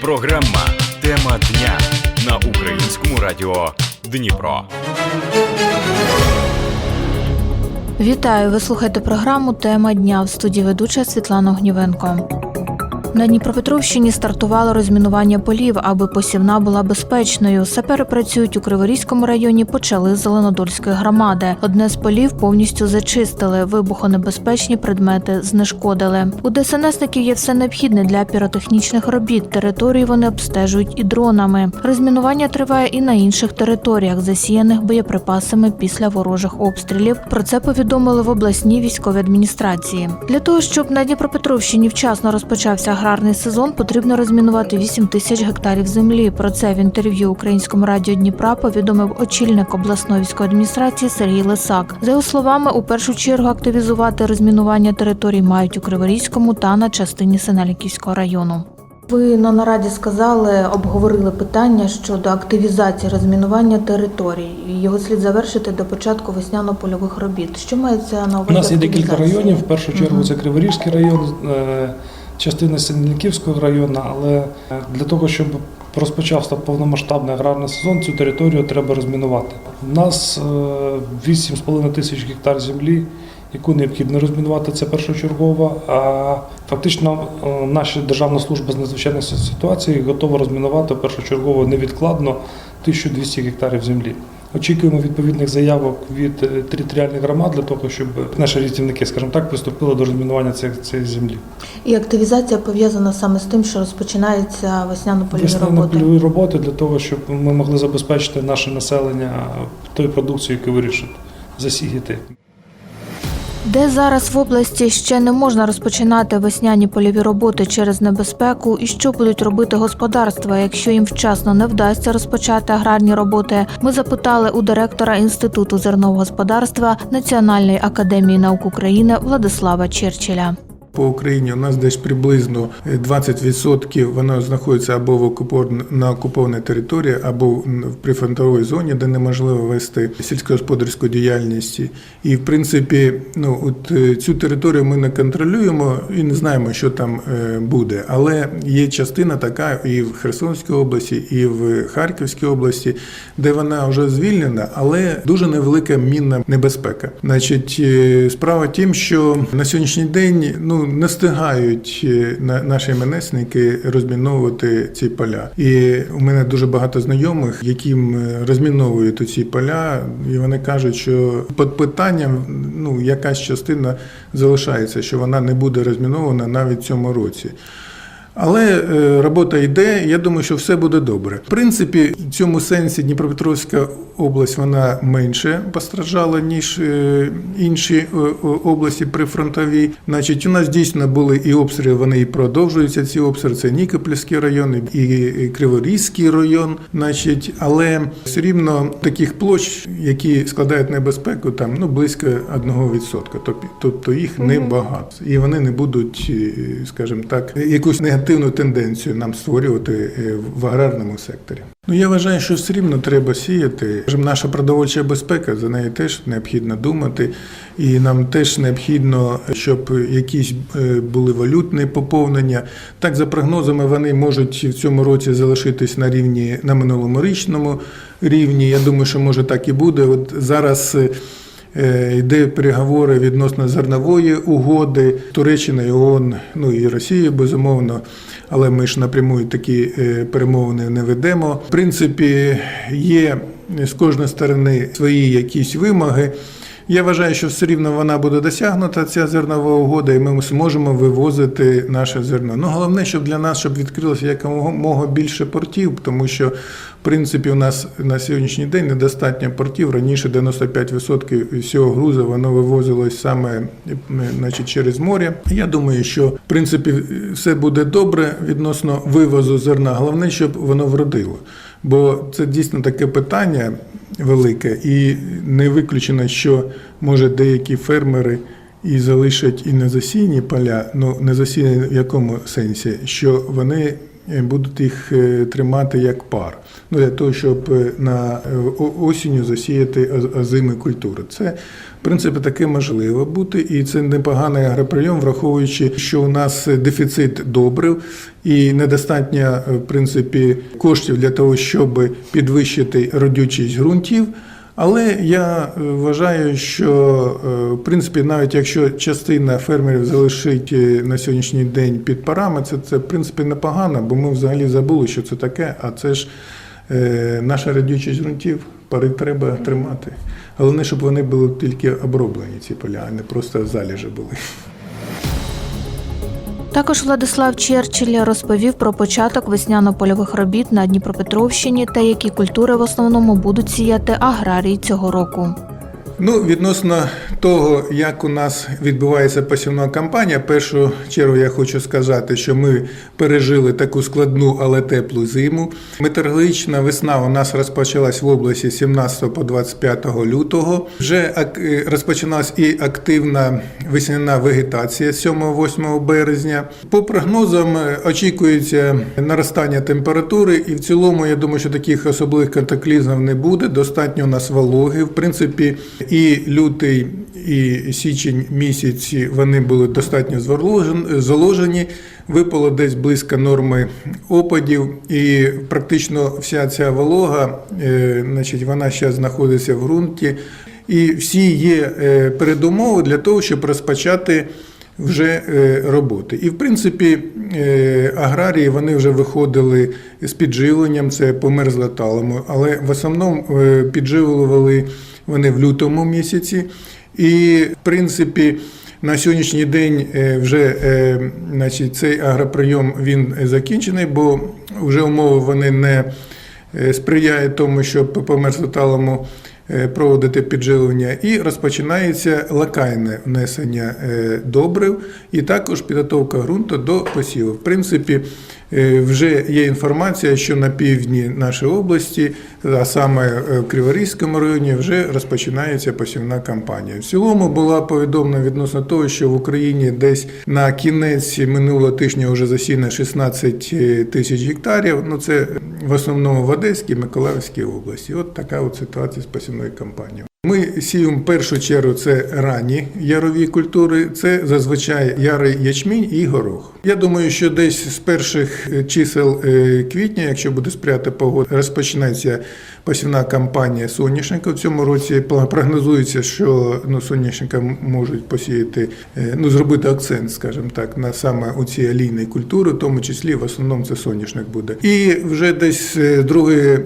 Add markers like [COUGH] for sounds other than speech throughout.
Програма Тема дня на українському радіо Дніпро. Вітаю! Ви слухаєте програму Тема дня в студії ведуча Світлана Гнівенко. На Дніпропетровщині стартувало розмінування полів, аби посівна була безпечною. Сапери працюють у Криворізькому районі, почали з Зеленодольської громади. Одне з полів повністю зачистили, вибухонебезпечні предмети знешкодили. У ДСНСників є все необхідне для піротехнічних робіт. Території вони обстежують і дронами. Розмінування триває і на інших територіях, засіяних боєприпасами після ворожих обстрілів. Про це повідомили в обласній військовій адміністрації. Для того щоб на Дніпропетровщині вчасно розпочався аграрний сезон, потрібно розмінувати 8 тисяч гектарів землі. Про це в інтерв'ю українському радіо Дніпра повідомив очільник обласної військової адміністрації Сергій Лисак. За його словами, у першу чергу активізувати розмінування територій мають у Криворізькому та на частині Синельниківського району. Ви на нараді сказали, обговорили питання щодо активізації розмінування територій. Його слід завершити до початку весняно-польових робіт. Що мається на увазі? У нас є декілька районів. В першу чергу це Криворізький район, е, частина Синельниківського району, але е, для того, щоб розпочався повномасштабний аграрний сезон, цю територію треба розмінувати. У нас е, 8,5 тисяч гектар землі, яку необхідно розмінувати, це першочергово. А фактично е, наша Державна служба з надзвичайних ситуацій готова розмінувати першочергово невідкладно 1200 гектарів землі. Очікуємо відповідних заявок від е, територіальних громад для того, щоб наші рятівники, скажімо так, приступили до розмінування цієї, цієї землі. І активізація пов'язана саме з тим, що розпочинаються весняно-польові роботи. Весняно-польові роботи для того, щоб ми могли забезпечити наше населення тою продукцією, яку вирішить засіяти. Де зараз в області ще не можна розпочинати весняні польові роботи через небезпеку, і що будуть робити господарства, якщо їм вчасно не вдасться розпочати аграрні роботи? Ми запитали у директора інституту зернового господарства Національної академії наук України Владислава Черчеля. По Україні у нас десь приблизно 20% воно знаходиться або в окупор... на окупованій території, або в прифронтовій зоні, де неможливо вести сільськогосподарську діяльність. І в принципі, ну от е, цю територію ми не контролюємо і не знаємо, що там е, буде. Але є частина така і в Херсонській області, і в Харківській області, де вона вже звільнена, але дуже невелика мінна небезпека. Значить, е, справа в тім, що на сьогоднішній день ну не встигають е, на- наші менесники розміновувати ці поля. І у мене дуже багато знайомих, яким е, розміновують ці поля, і вони кажуть, що під питанням ну якась частина залишається, що вона не буде розмінована навіть в цьому році. Але е, робота йде. Я думаю, що все буде добре. В принципі, в цьому сенсі Дніпропетровська область вона менше постраждала ніж е, інші е, області прифронтові. Значить, у нас дійсно були і обстріли. Вони і продовжуються. Ці обстріли. Це Нікопольський район, і Криворізький район. Значить, але все рівно таких площ, які складають небезпеку, там ну близько 1%. Тобто, тобто їх небагато, і вони не будуть, скажімо так, якусь негативну тенденцію нам створювати е, в аграрному секторі. Ну я вважаю, що все рівно треба сіяти. Наша продовольча безпека за неї теж необхідно думати, і нам теж необхідно, щоб якісь е, були валютні поповнення. Так, за прогнозами, вони можуть в цьому році залишитись на рівні на минулому річному рівні. Я думаю, що може так і буде. От зараз. Е, Йде переговори відносно зернової угоди Туреччина і ООН, ну і Росії безумовно. Але ми ж напряму такі е, перемовини не ведемо. В принципі, є з кожної сторони свої якісь вимоги. Я вважаю, що все рівно вона буде досягнута, ця зернова угода, і ми зможемо вивозити наше зерно. Ну головне, щоб для нас щоб відкрилося якомога більше портів, тому що в принципі у нас на сьогоднішній день недостатньо портів. Раніше 95% всього грузу воно вивозилось саме е, значить, через море. Я думаю, що в принципі все буде добре відносно вивозу зерна. Головне, щоб воно вродило. Бо це дійсно таке питання велике, і не виключено, що може деякі фермери і залишать і незасійні поля, ну незасійні в якому сенсі, що вони будуть їх е, тримати як пар. Ну, для того, щоб е, на е, осінню засіяти оз- озими культури. Це, в принципі, таке можливо бути, і це непоганий агроприйом, враховуючи, що у нас дефіцит добрив і недостатньо, е, в принципі, коштів для того, щоб підвищити родючість ґрунтів. Але я е, вважаю, що е, в принципі, навіть якщо частина фермерів залишить е, на сьогоднішній день під парами, це, це в принципі непогано, бо ми взагалі забули, що це таке. А це ж наша радючість ґрунтів, пари треба тримати. Головне, щоб вони були тільки оброблені, ці поля, а не просто залежі були. Також Владислав Черчилль розповів про початок весняно-польових робіт на Дніпропетровщині та які культури в основному будуть сіяти аграрії цього року. Ну, відносно того, як у нас відбувається посівна кампанія, першу чергу я хочу сказати, що ми пережили таку складну, але теплу зиму. Метеорологічна весна у нас розпочалась в області 17 по 25 лютого. Вже е, розпочалась і активна весняна вегетація 7-8 березня. По прогнозам е, очікується наростання температури, і в цілому я думаю, що таких особливих катаклізмів не буде. Достатньо у нас вологи. В принципі, і лютий, і січень місяці вони були достатньо заложені. Випало десь близько норми опадів, і практично вся ця волога, е, значить, вона зараз знаходиться в ґрунті. І всі є е, передумови для того, щоб розпочати вже е, роботи. І в принципі е, аграрії вони вже виходили з підживленням, це померзла талому, але в основному е, підживлювали вони в лютому місяці. І в принципі. На сьогоднішній день вже значить, цей агроприйом він закінчений, бо вже умови вони не сприяють тому, щоб по мерзлоталому е, проводити підживлення, і розпочинається локальне внесення е, добрив і також підготовка ґрунту до посіву. В принципі, е, вже є інформація, що на півдні нашої області, а саме е, в Криворізькому районі, вже розпочинається посівна кампанія. В цілому була повідомлена відносно того, що в Україні десь на кінець минулого тижня вже засіяно 16 тисяч гектарів. Ну це в основному в Одеській, Миколаївській області. От така от ситуація з посівною кампанією. Ми сіємо першу чергу це ранні ярові культури, це зазвичай ярий ячмінь і горох. Я думаю, що десь з перших е, чисел е, квітня, якщо буде сприяти погода, розпочнеться посівна кампанія соняшника. В цьому році прогнозується, що ну, соняшника можуть посіяти, е, ну зробити акцент, скажімо так, на саме у ці олійні культури, в тому числі в основному це соняшник буде. І вже десь з другої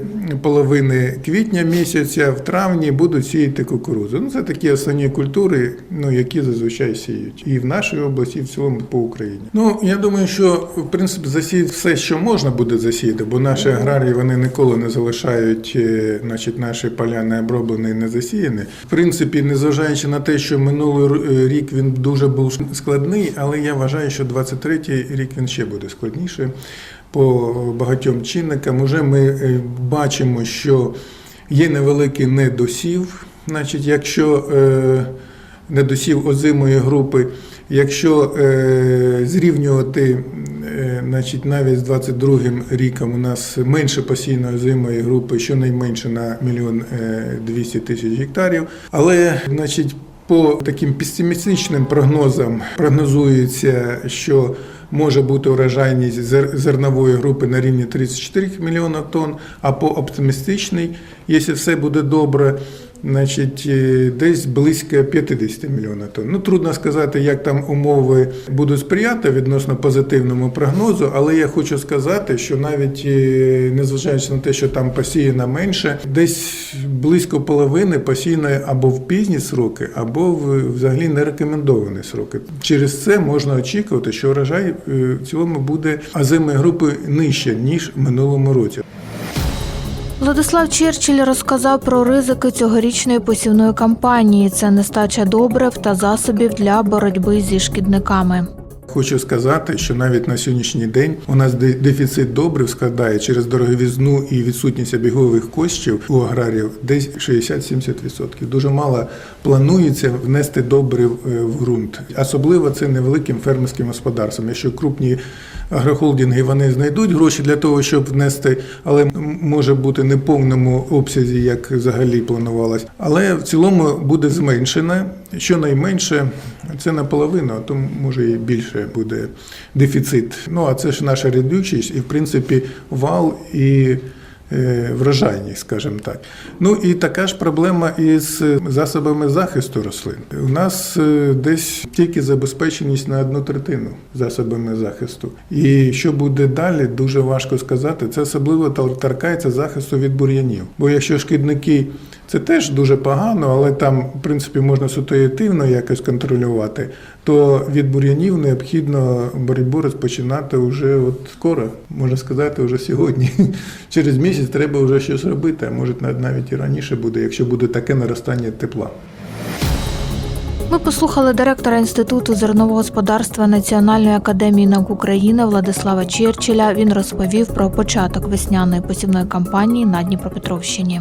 половини квітня місяця, в травні будуть сіяти кукурудзу. Ну, це такі основні культури, ну, які зазвичай сіють і в нашій області, і в цілому по Україні. Ну, я думаю, що в принципі засіяти все, що можна буде засіяти, бо наші аграрії вони ніколи не залишають е, значить, наші поля не оброблені і не засіяні. В принципі, незважаючи на те, що минулий рік він дуже був складний, але я вважаю, що 23-й рік він ще буде складніший по багатьом чинникам. Уже ми е, бачимо, що є невеликий недосів. Значить, якщо е, недосів озимої групи, якщо е, зрівнювати е, значить, навіть з 22-м ріком у нас менше посійної озимої групи, щонайменше на мільйон е, 200 тисяч гектарів. Але значить, по таким песимістичним прогнозам прогнозується, що може бути урожайність зер- зернової групи на рівні 34 мільйона тонн, а по оптимістичній, якщо все буде добре, значить е, десь близько 50 мільйонів тонн. Ну трудно сказати, як там умови будуть сприяти відносно позитивному прогнозу, але я хочу сказати, що навіть е, незважаючи на те, що там посіяно менше, десь близько половини посіяно або в пізні сроки, або взагалі не рекомендовані сроки. Через це можна очікувати, що урожай е, в цілому буде озимої групи нижче ніж в минулому році. Владислав Черчилль розказав про ризики цьогорічної посівної кампанії. Це нестача добрив та засобів для боротьби зі шкідниками. Хочу сказати, що навіть на сьогоднішній день у нас дефіцит добрив складає через дороговізну і відсутність обігових коштів у аграріїв десь 60-70%. Дуже мало планується внести добрив е, в ґрунт. Особливо це невеликим фермерським господарствам. Якщо крупні агрохолдинги вони знайдуть гроші для того, щоб внести, але може бути не повному обсязі, як взагалі планувалось. Але в цілому буде зменшено. Щонайменше це наполовину, а то може і більше буде дефіцит. Ну а це ж наша родючість, і в принципі вал і. е, Врожайність, скажімо так. Ну і така ж проблема із засобами захисту рослин. У нас е, десь тільки забезпеченість на одну третину засобами захисту. І що буде далі, дуже важко сказати. Це особливо тор- торкається захисту від бур'янів. Бо якщо шкідники це теж дуже погано, але там, в принципі, можна ситуативно якось контролювати, то від бур'янів необхідно боротьбу розпочинати вже от скоро, можна сказати, вже сьогодні. [LAUGHS] Через місяць треба вже щось робити, а може нав- навіть і раніше буде, якщо буде таке наростання тепла. Ми послухали директора Інституту зернового господарства Національної академії наук України Владислава Черчеля. Він розповів про початок весняної посівної кампанії на Дніпропетровщині.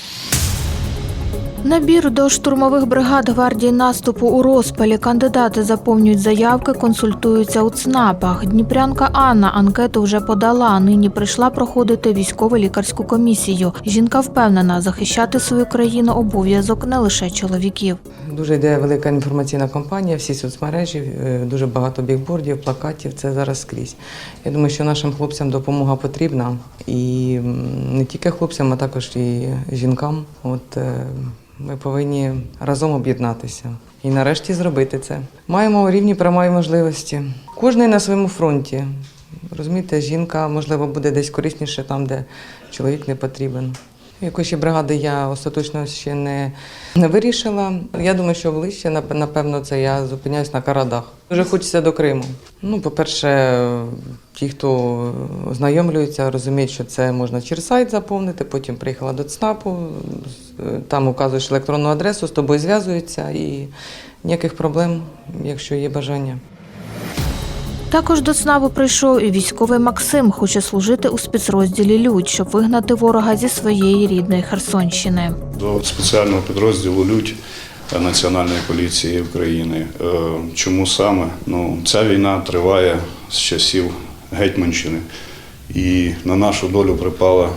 Набір до штурмових бригад гвардії наступу у розпалі. Кандидати заповнюють заявки, консультуються у ЦНАПах. Дніпрянка Анна анкету вже подала. Нині прийшла проходити військово-лікарську комісію. Жінка впевнена, захищати свою країну обов'язок не лише чоловіків. Дуже йде велика інформаційна кампанія, всі соцмережі, е, дуже багато бікбордів, плакатів. Це зараз скрізь. Я думаю, що нашим хлопцям допомога потрібна. І не тільки хлопцям, а також і жінкам. От е, ми повинні разом об'єднатися і нарешті зробити це. Маємо рівні права і можливості. Кожний на своєму фронті. Розумієте, жінка, можливо, буде десь корисніше там, де чоловік не потрібен. Якої ще бригади я остаточно ще не, не вирішила. Я думаю, що ближче, напевно, це я зупиняюсь на Карадах. Дуже хочеться до Криму. Ну, по-перше, ті, хто ознайомлюються, розуміють, що це можна через сайт заповнити. Потім приїхала до ЦНАПу, там указуєш електронну адресу, з тобою зв'язуються і ніяких проблем, якщо є бажання. Також до ЦНАПу прийшов і військовий Максим. Хоче служити у спецрозділі Людь, щоб вигнати ворога зі своєї рідної Херсонщини. до спеціального підрозділу Людь Національної поліції України. Е, Чому саме? Ну, ця війна триває з часів Гетьманщини, і на нашу долю припала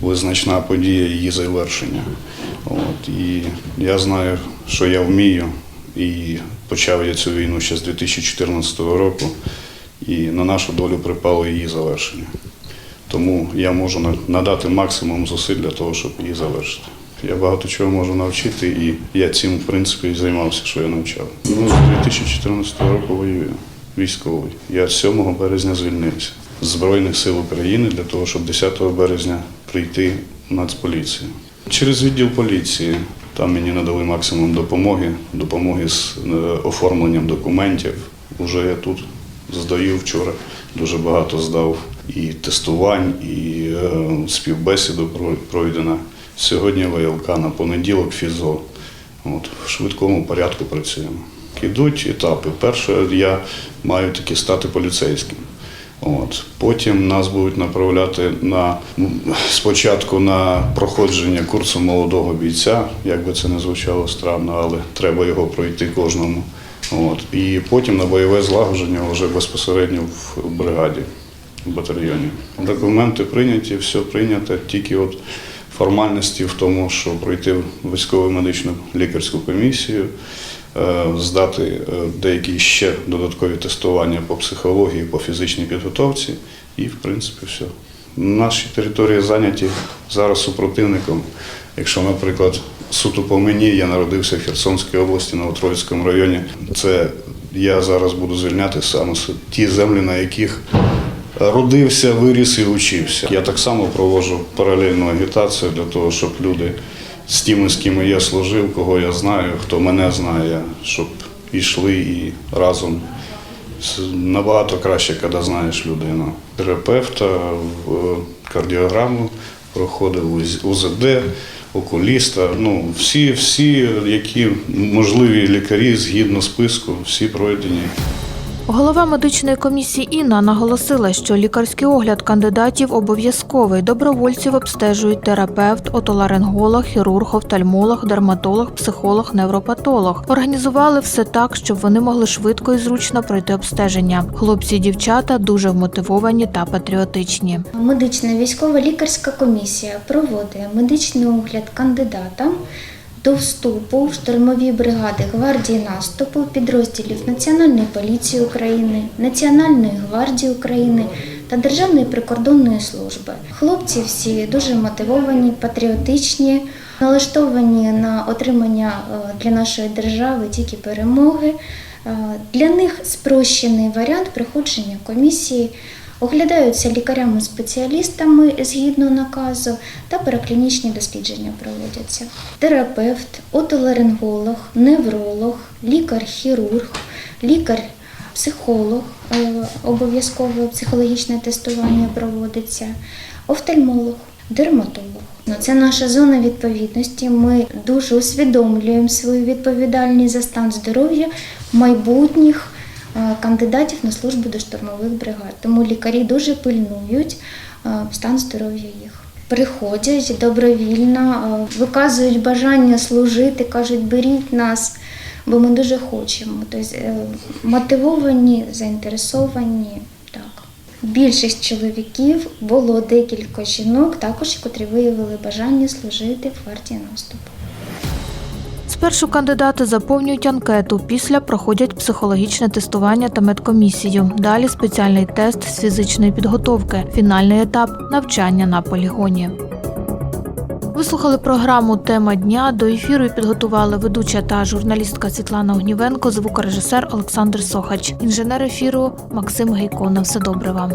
визначна подія її завершення. От, і я знаю, що я вмію, і почав я цю війну ще з 2014 року, і на нашу долю припало її завершення. Тому я можу надати максимум зусиль для того, щоб її завершити. Я багато чого можу навчити, і я цим, в принципі, і займався, що я навчав. Ну, з 2014 року воюю військовий. Я 7 березня звільнився з Збройних сил України для того, щоб 10 березня прийти в Нацполіцію. Через відділ поліції там мені надали максимум допомоги, допомоги з е, оформленням документів. Уже я тут здаю вчора. Дуже багато здав і тестувань, і е, співбесіду пройдена. Сьогодні ВЛК на понеділок фізо. От, в швидкому порядку працюємо. Ідуть етапи. Перше, я маю таки стати поліцейським. От. Потім нас будуть направляти на спочатку на проходження курсу молодого бійця, як би це не звучало странно, але треба його пройти кожному. От. І потім на бойове злагодження вже безпосередньо в бригаді, в батальйоні. Документи прийняті, все прийнято, тільки от формальності в тому, що пройти військово медичну лікарську комісію, здати е, деякі ще додаткові тестування по психології, по фізичній підготовці, і в принципі все. Наші території зайняті зараз супротивником. Якщо, наприклад, суто по мені, я народився в Херсонській області на Троїцькому районі, це я зараз буду звільняти саме ті землі, на яких родився, виріс і учився. Я так само проводжу паралельну агітацію для того, щоб люди з тими, з ким я служив, кого я знаю, хто мене знає, щоб йшли і разом. Набагато краще, коли знаєш людину. Терапевта, в кардіограму проходив УЗ- УЗД, окуліста. Ну, всі, всі, які можливі лікарі згідно списку, всі пройдені. Голова медичної комісії Інна наголосила, що лікарський огляд кандидатів обов'язковий. Добровольців обстежують терапевт, отоларинголог, хірург, офтальмолог, дерматолог, психолог, невропатолог. Організували все так, щоб вони могли швидко і зручно пройти обстеження. Хлопці і дівчата дуже вмотивовані та патріотичні. Медична військова лікарська комісія проводить медичний огляд кандидатам до вступу в штурмові бригади гвардії наступу підрозділів Національної поліції України, Національної гвардії України та Державної прикордонної служби. Хлопці всі дуже мотивовані, патріотичні, налаштовані на отримання е, для нашої держави тільки перемоги. Е, Для них спрощений варіант проходження комісії оглядаються лікарями-спеціалістами згідно наказу та переклінічні дослідження проводяться. Терапевт, отоларинголог, невролог, лікар-хірург, лікар-психолог, е, обов'язкове психологічне тестування проводиться, офтальмолог, дерматолог. Ну, Це наша зона відповідності. Ми дуже усвідомлюємо свою відповідальність за стан здоров'я майбутніх кандидатів на службу до штурмових бригад. Тому лікарі дуже пильнують е, стан здоров'я їх. Приходять добровільно, е, виказують бажання служити, кажуть, беріть нас, бо ми дуже хочемо. Тобто е, мотивовані, заінтересовані. Так. Більшість чоловіків було декілька жінок, також котрі виявили бажання служити в гвардії наступу. Спершу кандидати заповнюють анкету, після проходять психологічне тестування та медкомісію. Далі спеціальний тест з фізичної підготовки, фінальний етап навчання на полігоні. Ви слухали програму Тема дня. До ефіру підготували ведуча та журналістка Світлана Огнівенко, звукорежисер Олександр Сохач, інженер ефіру Максим Гейко. На все добре вам.